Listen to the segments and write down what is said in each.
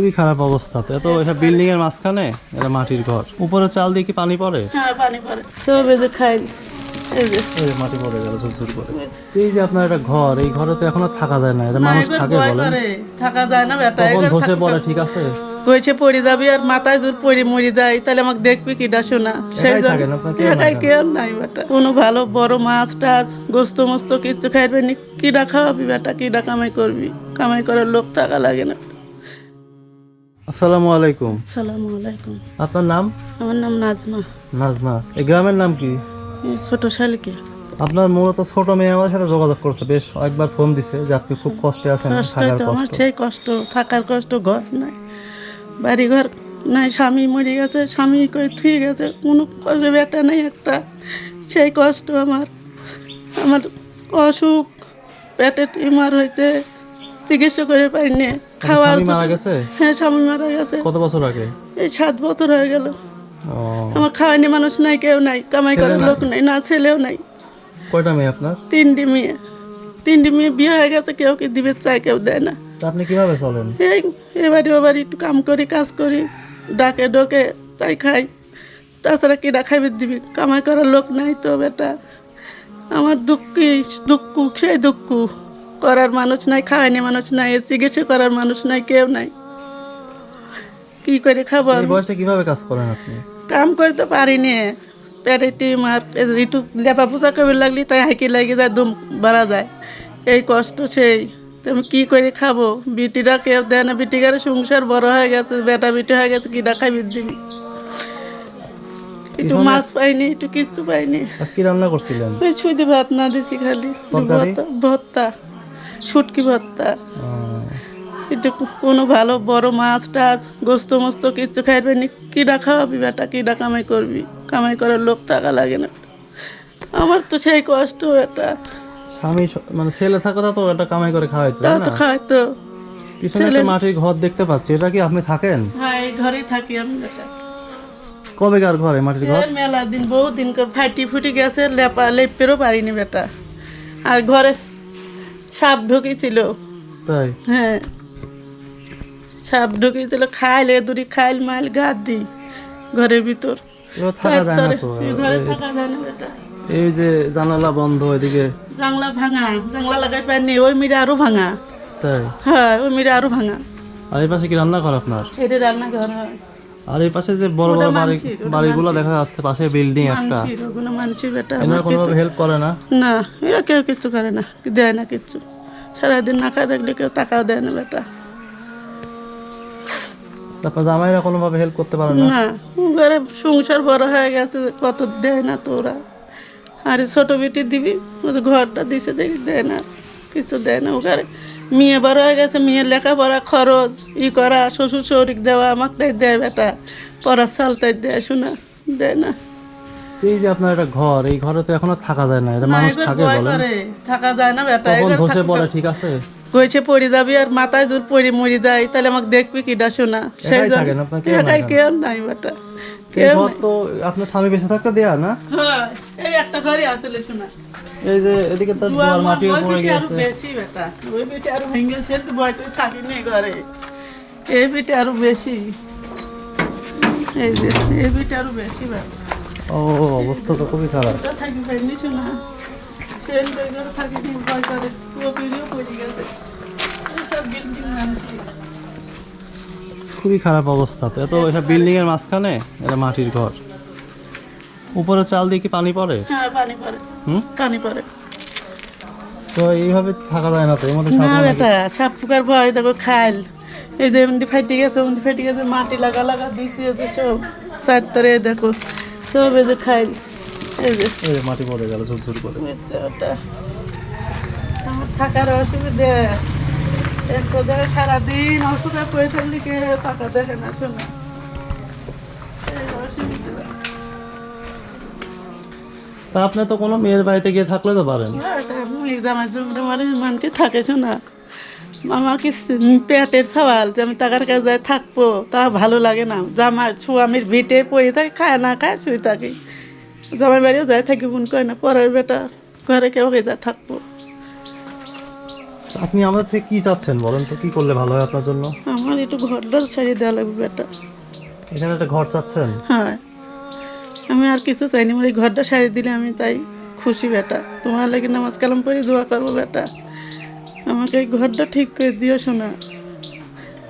খুবই খারাপ অবস্থা তো। এত এসব বিল্ডিং এর মাঝখানে? এটা মাটির ঘর। উপরে চাল দিয়ে কি পানি পড়ে? হ্যাঁ পানি পড়ে। এই যে খাই এই যে। মাটি পড়ে গেল ঝুরঝুর করে। এই যে আপনার একটা ঘর এই ঘরে তো এখন আর থাকা যায় না এটা মানুষ থাকে বলেন। থাকা যায় না বেটা তখন ধসে পড়ে ঠিক আছে? কইছে পড়ে যাবি আর মাথায় জোর পড়ে মরে যায় তাহলে আমাকে দেখবি কি ডাসো না। সেই একাই কেউ নাই বেটা কোনো ভালো বড় মাছ টাছ গোস্ত মস্ত কিচ্ছু খাইবে নি। কিডা খাওয়াবি বেটা কিডা কামাই করবি। কামাই করার লোক থাকা লাগে না। আসসালামু আলাইকুম। সালাম আলাইকুম। আপনার নাম? আমার নাম নাজমা। নাজনা এই গ্রামের নাম কি? এই ছোট শালিকে। আপনার মূলত ছোট মেয়ে আমাদের সাথে যোগাযোগ করছে। বেশ একবার ফোন দিছে যে আপনি খুব কষ্টে আছেন কষ্ট থাকার তো আমার কষ্ট। সেই কষ্ট থাকার কষ্ট ঘর নাই। বাড়ি ঘর নাই স্বামী মরে গেছে স্বামী করে থুয়ে গেছে কোনো কষ্ট বেটা নেই একটা। সেই কষ্ট আমার আমার অসুখ পেটে টিমার হয়েছে। চিকিৎসা করে পাইনি খাওয়ার মারা গেছে? হ্যাঁ স্বামী মারা গেছে। কত বছর আগে? এই সাত বছর হয়ে গেল। আমার খাওয়ানি মানুষ নাই কেউ নাই কামাই করার লোক নাই না ছেলেও নাই। কয়টা মেয়ে আপনার? তিনটি মেয়ে। তিনটি মেয়ে বিয়ে হয়ে গেছে কেউ কি দিবে চায় কেউ দেয় না। আপনি কীভাবে চলেন? এই এবারে ওবার একটু কাম করি কাজ করি ডাকে ডোকে তাই খাই। তাছাড়া কিনা খাইবে দিবি? কামাই করার লোক নাই তো বেটা। আমার দুঃখী দুঃখ সেই দুঃখ। করার মানুষ নাই খাওয়ানি মানুষ নাই চিকিৎসা করার মানুষ নাই কেউ নাই। কি করে খাব এই? বয়সে কীভাবে কাজ করেন আপনি? কাম করতে পারিনি। পেটে টিম আর একটু লেপা পোষা করবে লাগলি তাই হাঁকি লাগে যায় দুম বাড়া যায়। এই কষ্ট সেই। তুমি কি করে খাব? বিটিরা কেউ দেয় না বিটিকার সংসার বড় হয়ে গেছে বেটা বিটি হয়ে গেছে কিটা খাইবি দিবি? একটু মাছ পাইনি একটু কিচ্ছু পাইনি। আজ কি রান্না করছিলেন? ওই শুধু ভাত না দিছি খালি? ভর্তা ভর্তা। শুটকি ভর্তা। ও, একটু কোনো ভালো বড় মাছ টাছ গোস্ত মস্ত কিচ্ছু খাইবে নি কিডা খাওয়াবি বেটা? কিডা কামাই করবি? কামাই করার লোক থাকা লাগে না। আমার তো সেই কষ্ট এটা স্বামী মানে ছেলে থাকা তো একটা কামাই করে খাওয়াইতো তাই তো তো পিছনে একটা মাটির ঘর দেখতে পাচ্ছি। এটা কি আপনি থাকেন? হ্যাঁ এই ঘরেই থাকি আমি বেটা। কবেকার ঘরে মাটির ঘর? মেলা দিন বহু দিন করে ফাইটি ফুটি গেছে লেপা লেপেরও পারিনি বেটা। আর ঘরে সাপ ঢুকেছিল তাই? হ্যাঁ। সাপ ঢুকেছিল খাইলে দুরি খাইল মাইল গাদ দি ঘরের ভিতর। এই ঘরে থাকা যায় না বেটা। এই যে জানালা বন্ধ এদিকে জাংলা ভাঙা জাংলা লাগাই পারিনি ওই মিরে আরও ভাঙা। তাই? হ্যাঁ ওই মিরে আরও ভাঙা। আর এই পাশে কি রান্নাঘর আপনার? এটা রান্নাঘর হয়। আর এই পাশে যে বড় বড় বাড়ি বাড়িগুলো দেখা যাচ্ছে পাশে বিল্ডিং একটা। ওগুলো এনারা আমার হেল্প করে না? না এরা কেউ কিছু করে না দেয় না কিচ্ছু সারাদিন না খায় কেউ টাকাও দেয় না বেটা। তারপর জামাইরা কোনোভাবে হেল্প করতে পারে না? না ঘরে সংসার বড় হয়ে গেছে কত দেয় না তো ওরা। আর ছোট বেটি দিবি ওদের ঘরটা দিছে দেখি দেয় না কিছু দেয় না ওখানে মেয়ে বড় হয়ে গেছে মেয়ের লেখাপড়া খরচ ই করা শ্বশুর শরিক দেওয়া আমাকে তাই দেয় বেটা পড়ার সাল তাই দেয় শোনা দেয় না। এই যে আপনার একটা ঘর এই ঘরে তো এখন আর থাকা যায় না এটা মানুষ থাকে করে থাকা যায় না বেটা এবার ধসে পড়ে ঠিক আছে? কইছে পড়ে যাবি আর মাথায় জোর পড়ে মরে যায় তাহলে আমাকে দেখবি কি ডাসো না সেই জন্য একাই কেউ নাই বেটা কেউ তো আপনার স্বামী বেঁচে থাকতে দেয়া না? হয়, এই একটা ঘরে আসলে শোনা। এই যে এদিকে তার দুয়ার মাটিও পড়ে বেটি আরও বেশি বেটা। ওই বেটি আরও ভেঙে সে তো ভয় করে থাকি নেই ঘরে। এই বেটি আরও বেশি। এই যে এই বেটি আরও বেশি বেটা। ও অবস্থা তো খুবই খারাপ। থাকি পাইনি শোনা সে ঘরে থাকি নি ভয় করে। ও পিড়িও পড়ে গেছে। সব বিল্ডিং মানুষই। খুবই খারাপ অবস্থা তো। এত এসব বিল্ডিং এর মাঝখানে এটা মাটির ঘর। উপরে চাল দিয়ে কি পানি পড়ে? হ্যাঁ পানি পড়ে। হুম? পানি পড়ে। তো এইভাবে থাকা যায় না তো? এর মধ্যে না বেটা সাপ পোকার ভয় দেখো খাইল। এই যে এমনি ফাইটে গেছে এমনি ফাইটে গেছে মাটি লাগা লাগা দিছি এই যে সব। চারতরে দেখো সব এই যে খাইল। এই যে। এই মাটি পড়ে গেল ঝুরঝুর করে। হচ্ছে ওটা। আমার থাকার অসুবিধে। এক কথা সারাদিন অসুখে পড়ে থাকলে কে টাকা দেখে না শোনা। অসুবিধা। তা আপনি তো কোনো মেয়ের বাড়িতে গিয়ে থাকলে তো পারেন। মানে মানুষ থাকে শোনা। আমার কি পেটের সওয়াল যে আমি টাকার কাছে যাই থাকব তা ভালো লাগে না। জামা স্বামীর ভিটে পড়ে থাকে খায় না খায় শুয়ে থাকি। জামাই বাড়িও যাই থাকি বোন কয় না পরের বেটা ঘরে কেউ যা থাকব। আপনি আমাদের থেকে কি চাচ্ছেন বলেন তো কি করলে ভালো হয় আপনার জন্য? আমার একটু ঘরটা ছাড়িয়ে দেওয়া লাগবে বেটা। এখানে একটা ঘর চাচ্ছেন? হ্যাঁ। আমি আর কিছু চাইনি। আমার এই ঘরটা সারিয়ে দিলে আমি তাই খুশি বেটা। তোমার লাগে নামাজ কালাম পড়ে দোয়া করব বেটা। আমাকে এই ঘরটা ঠিক করে দিও শোনা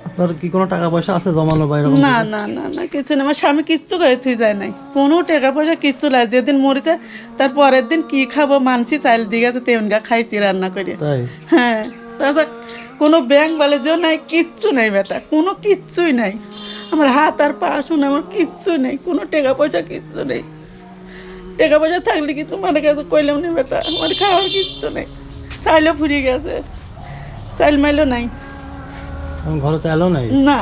আপনার কি কোনো টাকা পয়সা আছে জমানো বা এরকম না না না না কিছু না। আমার স্বামী কিচ্ছু করে তুই যায় নাই। কোনো টাকা পয়সা কিচ্ছু লাগে। যেদিন মরেছে তার পরের দিন কি খাব মানসি চাইল দিয়ে গেছে খাইছি রান্না করে। হ্যাঁ। তাছাড়া কোনো ব্যাংক ব্যালেন্সও নাই কিচ্ছু নাই বেটা। কোনো কিচ্ছুই নাই। আমার হাত আর পা শুনে আমার কিচ্ছু নেই কোনো টাকা পয়সা কিচ্ছু নেই। টাকা পয়সা থাকলে কি তোমার কাছে কইলাম না বেটা? আমার খাওয়ার কিচ্ছু নেই। চাইলেও ফুরিয়ে গেছে। চাইল মাইলও নাই। ঘরে চাইলেও নাই? না।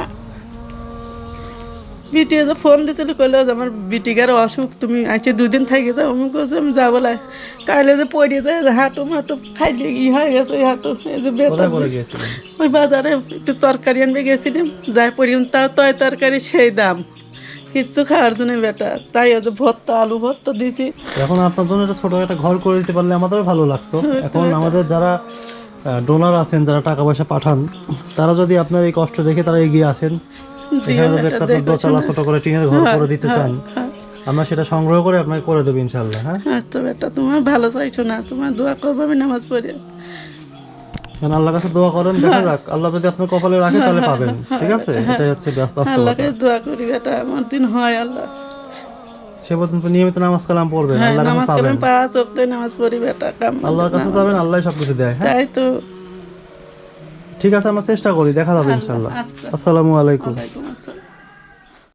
বিটি যে ফোন দিছিল কইলো যে আমার বিটিকার অসুখ তুমি আজকে দুই দিন থাকি যাও। আমি কইছি আমি যাব লাই। কাইলে যে পড়ে যায় যে হাঁটু মাটু খাইলে ই হয়ে গেছে এই হাঁটু এই যে পড়ে ওই বাজারে একটু তরকারি আনবে গেছিলাম যাই পড়িলাম তা তয় তরকারি সেই দাম। কিচ্ছু খাওয়ার জন্য বেটা তাই ওই যে ভর্তা আলু ভর্তা দিছি। এখন আপনার জন্য একটা ছোট একটা ঘর করে দিতে পারলে আমাদেরও ভালো লাগতো। এখন আমাদের যারা ডোনার আছেন যারা টাকা পয়সা পাঠান তারা যদি আপনার এই কষ্ট দেখে তারা এগিয়ে আসেন দিয়ে এখানে যদি একটা দোতলা ছোট করে টিনের ঘর করে দিতে চান হ্যাঁ। আমরা সেটা সংগ্রহ করে আপনাকে করে দেবো ইনশাল্লাহ হ্যাঁ? আচ্ছা বেটা তোমার ভালো চাইছো না তোমার দোয়া করব আমি নামাজ পড়ে। কারণ আল্লাহর কাছে দোয়া করেন দেখা যাক আল্লাহ যদি আপনার কপালে রাখে তাহলে পাবেন ঠিক আছে? এটাই হচ্ছে আল্লাহকে দোয়া করি বেটা আমার দিন হয় আল্লাহ। সে পর্যন্ত নিয়মিত নামাজ কালাম পড়বেন হ্যাঁ আল্লাহর নামাজ কাছে অক্টই নামাজ পড়ি বেটা কাম আল্লাহর কাছে যাবেন আল্লাহ সবকিছু দেয় হ্যাঁ? তাই তো। ঠিক আছে আমরা চেষ্টা করি দেখা যাবে ইনশাল্লাহ। আচ্ছা। আসসালামু আলাইকুম।